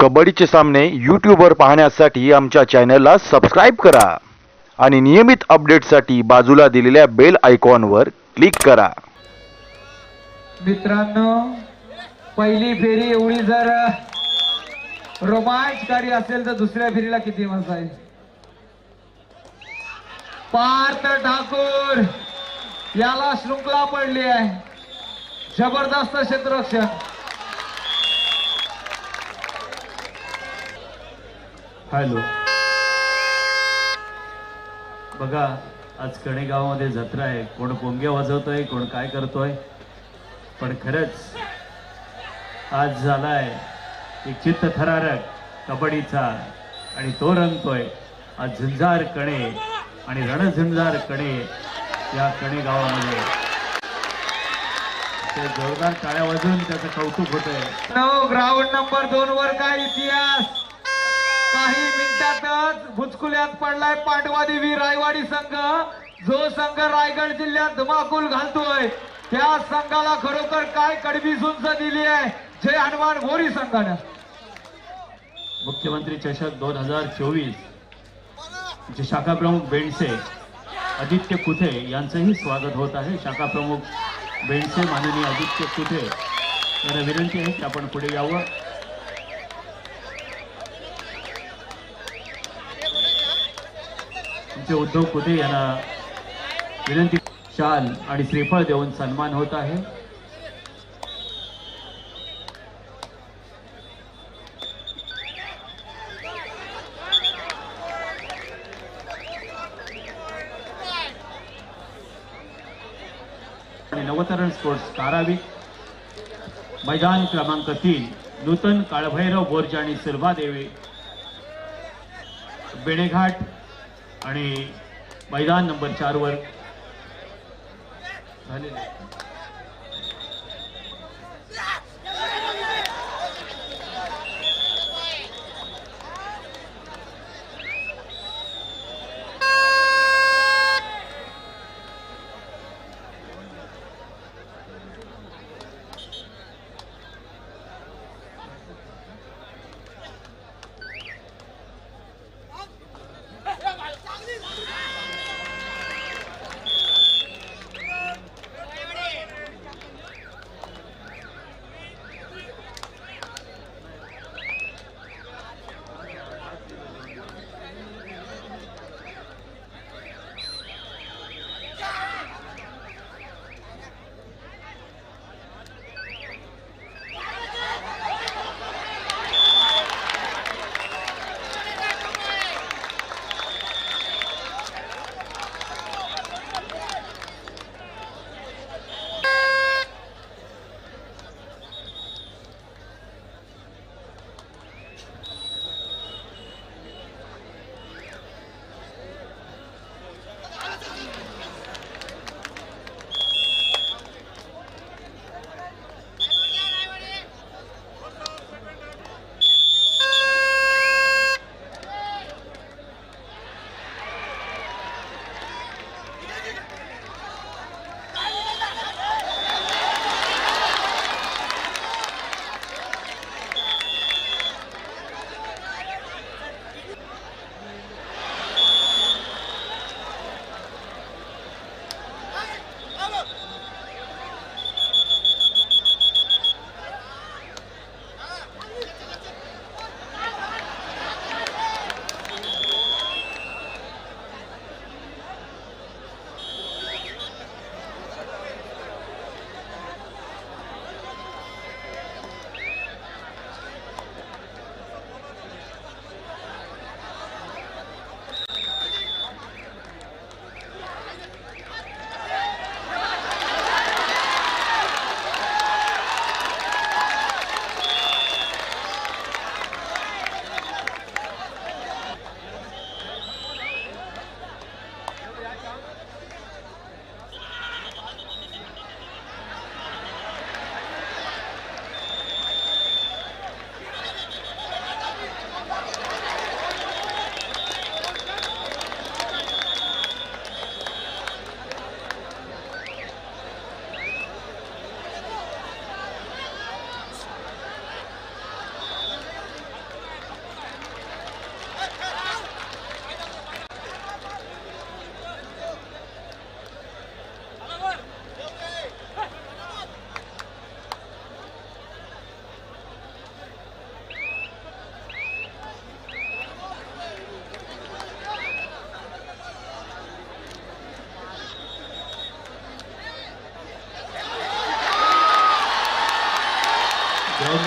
कबड्डीचे सामने यूट्यूबवर पाहण्यासाठी आमच्या चॅनलला सबस्क्राईब करा. आणि नियमित अपडेटसाठी बाजूला दिलेल्या बेल आयकॉनवर क्लिक करा. मित्रांनो पहिली फेरी एवढी जर रोमांचकारी असेल तर दुसऱ्या फेरीला किती मजा आहे पार्थ ठाकूर याला शृंखला पडली आहे. जबरदस्त क्षेत्ररक्षण हॅलो. बघा आज कणे गावामध्ये जत्रा आहे. कोण पोंगे वाजवतोय कोण काय करतोय? पण खरंच आज झालाय एक चित्त थरारक कबड्डीचा आणि तो रंगतोय. आज झुंजार कणे आणि रणझुंजार कणे या कणे गावामध्ये ते जोरदार टाळ्या वाजवून त्याचं कौतुक होतंय. ग्राउंड नंबर दोन वर काय इतिहास? काही मिनिटातच भुचकुल्यात पडलाय पांडवादेवी रायवाडी संघ. जो संघ रायगड जिल्ह्यात धुमाकूल घालतोय त्या संघाला खरोखर काय कडवी सुंच दिली आहे? जय हनुमान गोरी संघानं. मुख्यमंत्री चषक दोन हजार चोवीस जे शाखा प्रमुख बेंडसे आदित्य कुठे यांचंही स्वागत होत आहे. शाखा प्रमुख बेंडसे माननीय आदित्य कुठे? यांना विनंती आहे की आपण पुढे यावं. आमचे उद्धव कुथे यांना विनंती शाल आणि श्रीफळ देऊन सन्मान होत आहे. आणि नवतरण स्पोर्ट्स कारावीक मैदान क्रमांक तीन नूतन काळभैरव बोर्ज आणि सिल्वा देवी बेणेघाट आणि मैदान नंबर चारवर झालेले.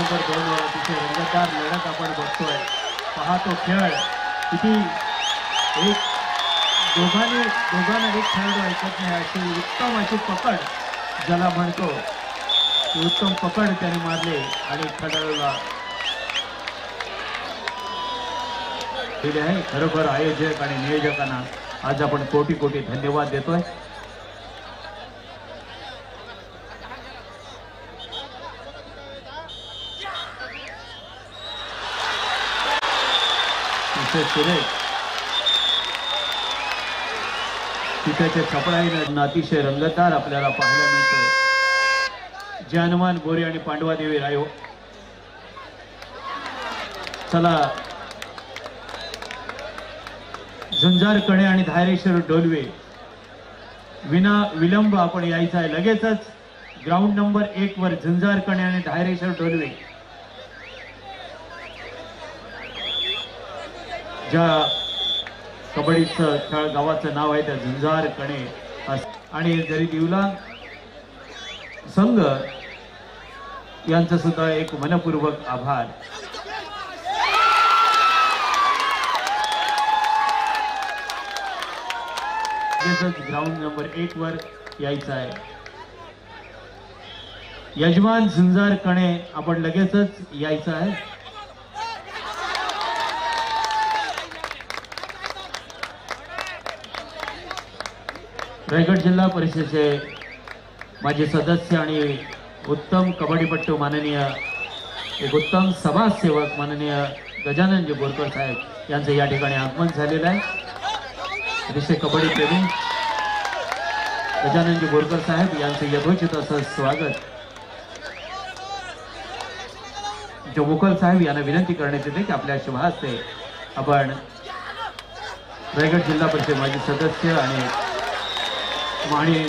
चार वर झालेले रंगतदार लढत आपण बघतोय. पहा तो खेळ. किती एक दोघांनी दोघांना एक खेळाडू ऐकत नाही अशी उत्तम अशी पकड ज्याला म्हणतो. ती उत्तम पकड त्याने मारले आणि खेळाडूला दिले आहे. खरोखर आयोजक आणि नियोजकांना आज आपण कोटी कोटी धन्यवाद देतोय. विशेष सुरेश छपडाईनं अतिशय रंगतदार आपल्याला पाहायला मिळतोय. जे हनुमान गोरे आणि पांडवादेवी रायो. चला. झुंजार कणे आणि धायरेश्वर डोलवे. विना विलंब आपण यायचा आहे लगेचच. ग्राउंड नंबर एक वर झुंजार कणे आणि धायरेश्वर डोलवे. ज्या कबड्डीचं खेळ गावाचं नाव आहे त्या झुंजार कणे अस- आणि जरी दिवला संघ यांचं सुद्धा एक मनपूर्वक आभार. लगेचच ग्राउंड नंबर एक वर यायचं आहे. यजमान झुंजार कणे आपण लगेचच यायचं आहे. रायगड जिल्हा परिषदेचे माझे सदस्य आणि उत्तम कबड्डीपट्टू माननीय एक उत्तम समाजसेवक माननीय गजाननजी बोरकर साहेब यांचं या ठिकाणी आगमन झालेलं आहे. अतिशय कबड्डी प्रेमी गजाननजी बोरकर साहेब यांचं यथोचित असं स्वागत. जो मुकल साहेब यांना विनंती करण्यात येते की आपल्या शुभ हस्ते आपण रायगड जिल्हा परिषद माजी सदस्य आणि आणि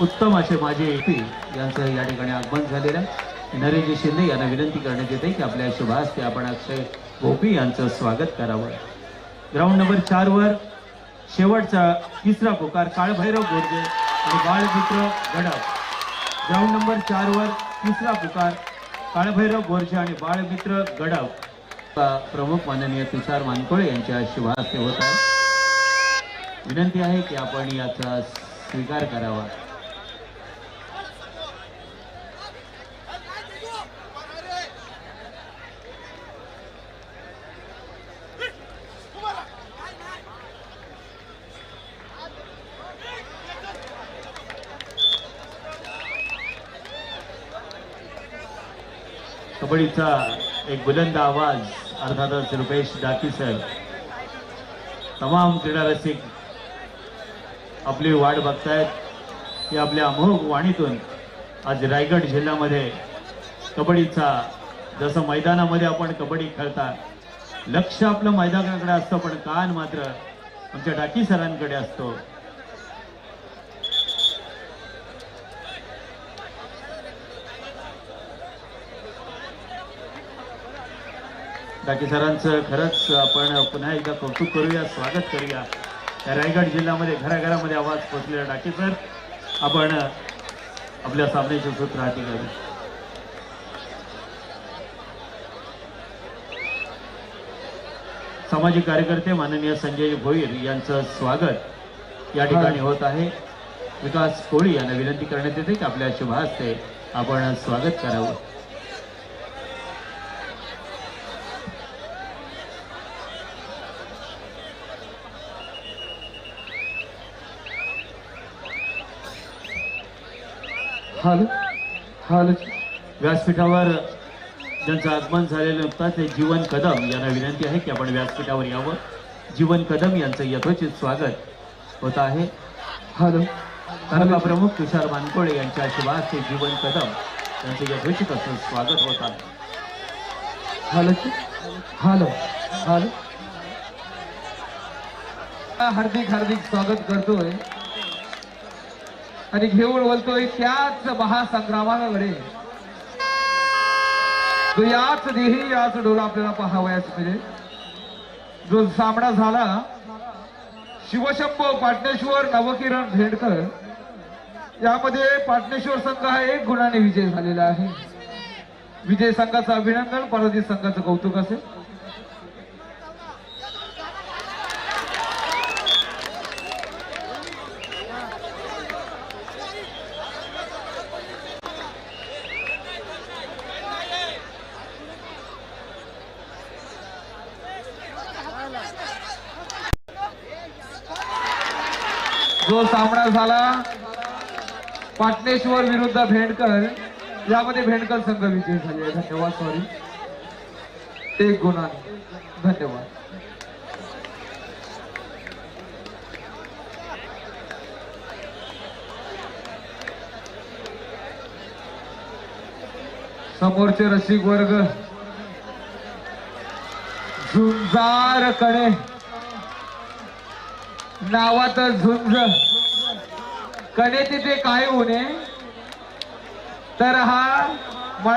उत्तम असे माझे एपी यांचं या ठिकाणी आगमन झालेलं आहे. नरेंद्र शिंदे यांना विनंती करण्यात येते की आपल्या शुभ आपण अक्षय गोपी यांचं स्वागत करावं. ग्राउंड नंबर चार वर शेवटचा तिसरा पुकार काळभैरव गोरजे आणि बाळमित्र गडप ग्राउंड नंबर चार वर तिसरा पुकार काळभैरव गोरजे आणि बाळमित्र गडप प्रमुख माननीय तुषार मानकोळे यांच्या शुभास्ते होत आहे. विनंती आहे की आपण याचा स्वीकार करावा. कबड्डीचा एक बुलंद आवाज अर्थातच रुपेश डाकी सर. तमाम क्रीडा रसिक आपली वाट बघतायत की आपल्या अमोघ वाणीतून आज रायगड जिल्ह्यामध्ये कबड्डीचा जसं मैदानामध्ये आपण कबड्डी खेळता लक्ष आपलं मैदानाकडे असतं पण कान मात्र आमच्या डाकी सरांकडे असतो. डाकी सरांचं खरंच आपण पुन्हा एकदा कौतुक करूया स्वागत करूया. या रायगड जिल्ह्यामध्ये घराघरामध्ये आवाज पोचलेला डाकी सर. आपण आपल्या सामन्याचे सूत्र हाती घ्यावे सामाजिक कार्यकर्ते माननीय संजय भोईर यांचं स्वागत या ठिकाणी होत आहे. विकास कोळी यांना विनंती करण्यात येते की आपल्या शुभ हस्ते आपण स्वागत करावं. हाल हाल व्यासपीठावर ज्यांचं आगमन झालेलं नुकताच ते जीवन कदम यांना विनंती आहे की आपण व्यासपीठावर यावं. जीवन कदम यांचं यथोचित स्वागत होत आहे. हॅलो तालुका प्रमुख तुषार मानकोळे यांच्या शुभास्ते जीवन कदम यांचं यथोचित असं स्वागत होत आहे. Hello hello hello. हार्दिक हार्दिक स्वागत करतोय. आणि घेऊन बोलतोय त्याच महासंग्रामाकडे जो याच देही याच डोला आपल्याला पाहावयाच मिळेल. जो सामना झाला शिवशंभो पाटणेश्वर नवकिरण भेडकर यामध्ये पाटणेश्वर संघ हा एक गुणाने विजय झालेला आहे. विजय संघाचं अभिनंदन पराजित संघाचं कौतुक असेल. जो सामना झाला पाटणेश्वर विरुद्ध भेंडकर यामध्ये भेंडकर संघ विजयी झाले. आहे. धन्यवाद सॉरी एक गुणा धन्यवाद. समोरचे रसिक वर्ग हजारकडे. नावात झुंज. कणे तिथे काय होणे तर हा